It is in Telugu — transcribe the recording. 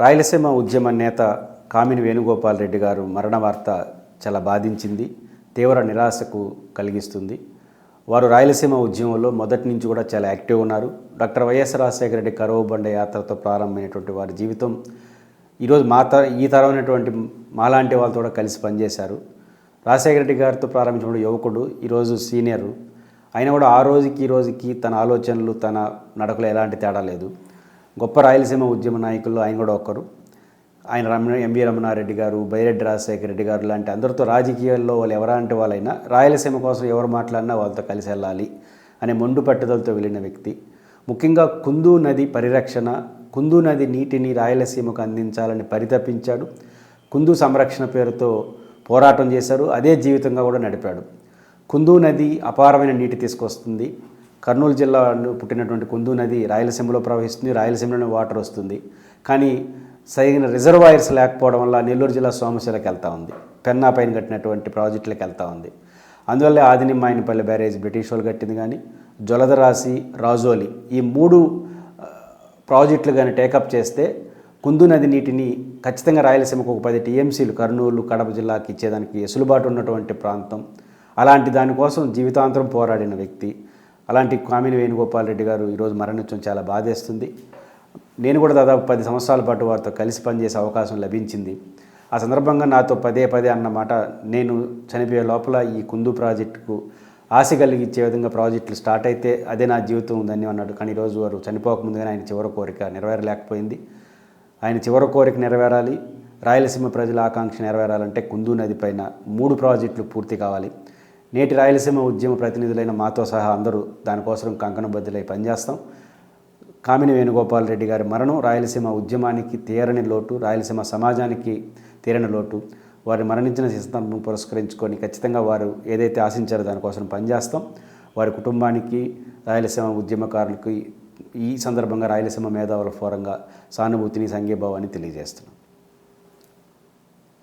రాయలసీమ ఉద్యమ నేత కామిని వేణుగోపాల్ రెడ్డి గారు మరణ వార్త చాలా బాధించింది తీవ్ర నిరాశకు కలిగిస్తుంది. వారు రాయలసీమ ఉద్యమంలో మొదటి నుంచి కూడా చాలా యాక్టివ్ ఉన్నారు. డాక్టర్ వైఎస్ రాజశేఖర రెడ్డి కరువు బండ యాత్రతో ప్రారంభమైనటువంటి వారి జీవితం ఈరోజు మా తర ఈ తరమైనటువంటి మాలాంటి వాళ్ళతో కూడా కలిసి పనిచేశారు. రాజశేఖర రెడ్డి గారితో ప్రారంభించిన యువకుడు ఈరోజు సీనియరు. అయినా కూడా ఆ రోజుకి ఈ రోజుకి తన ఆలోచనలు తన నడకలు ఎలాంటి తేడా లేదు. గొప్ప రాయలసీమ ఉద్యమ నాయకుల్లో ఆయన కూడా ఒకరు ఆయన రమణ ఎంవి రమణారెడ్డి గారు బైరెడ్డి రాజశేఖర రెడ్డి గారు లాంటి అందరితో రాజకీయాల్లో వాళ్ళు ఎవరంటే వాళ్ళైనా రాయలసీమ కోసం ఎవరు మాట్లాడినా వాళ్ళతో కలిసి వెళ్ళాలి అనే మొండు పట్టుదలతో వెళ్ళిన వ్యక్తి. ముఖ్యంగా కుందు నది పరిరక్షణ కుందు నది నీటిని రాయలసీమకు అందించాలని పరితపించాడు. కుందు సంరక్షణ పేరుతో పోరాటం చేశారు. అదే జీవితంగా కూడా నడిపాడు. కుందు నది అపారమైన నీటి తీసుకొస్తుంది. కర్నూలు జిల్లాలో పుట్టినటువంటి కుందు నది రాయలసీమలో ప్రవహిస్తుంది. రాయలసీమలోనే వాటర్ వస్తుంది. కానీ సరైన రిజర్వాయర్స్ లేకపోవడం వల్ల నెల్లూరు జిల్లా సోమశిలకు వెళ్తూ ఉంది. పెన్నా పైన కట్టినటువంటి ప్రాజెక్టులకు వెళ్తూ ఉంది. అందువల్ల ఆదినిమ్మాయినపల్లి బ్యారేజ్ బ్రిటిష్ వాళ్ళు కట్టింది కానీ జొలదరాశి రాజోలి ఈ మూడు ప్రాజెక్టులు కానీ టేకప్ చేస్తే కుందు నది నీటిని ఖచ్చితంగా రాయలసీమకు ఒక పది టీఎంసీలు కర్నూలు కడప జిల్లాకి ఇచ్చేదానికి ఎసులుబాటు ఉన్నటువంటి ప్రాంతం. అలాంటి దానికోసం జీవితాంతరం పోరాడిన వ్యక్తి. అలాంటి కామిని వేణుగోపాల్ రెడ్డి గారు ఈరోజు మరణించడం చాలా బాధేస్తుంది. నేను కూడా దాదాపు పది సంవత్సరాల పాటు వారితో కలిసి పనిచేసే అవకాశం లభించింది. ఆ సందర్భంగా నాతో పదే పదే అన్నమాట నేను చనిపోయే లోపల ఈ కుందు ప్రాజెక్టుకు ఆశ కలిగించే విధంగా ప్రాజెక్టులు స్టార్ట్ అయితే అదే నా జీవితం ఉందని అన్నాడు. కానీ ఈరోజు వారు చనిపోకముందుగానే ఆయన చివరి కోరిక నెరవేరలేకపోయింది. ఆయన చివరి కోరిక నెరవేరాలి. రాయలసీమ ప్రజల ఆకాంక్ష నెరవేరాలంటే కుందు నది పైన మూడు ప్రాజెక్టులు పూర్తి కావాలి. నేటి రాయలసీమ ఉద్యమ ప్రతినిధులైన మాతో సహా అందరూ దానికోసం కంకణబద్దులై పనిచేస్తాం. కామిని వేణుగోపాల్ రెడ్డి గారి మరణం రాయలసీమ ఉద్యమానికి తీరని లోటు రాయలసీమ సమాజానికి తీరని లోటు. వారు మరణించిన సందర్భం పురస్కరించుకొని ఖచ్చితంగా వారు ఏదైతే ఆశించారో దానికోసం పనిచేస్తాం. వారి కుటుంబానికి రాయలసీమ ఉద్యమకారులకి ఈ సందర్భంగా రాయలసీమ మేధావుల ఫోరంగా సానుభూతిని సంఘీభావాన్ని తెలియజేస్తున్నాం.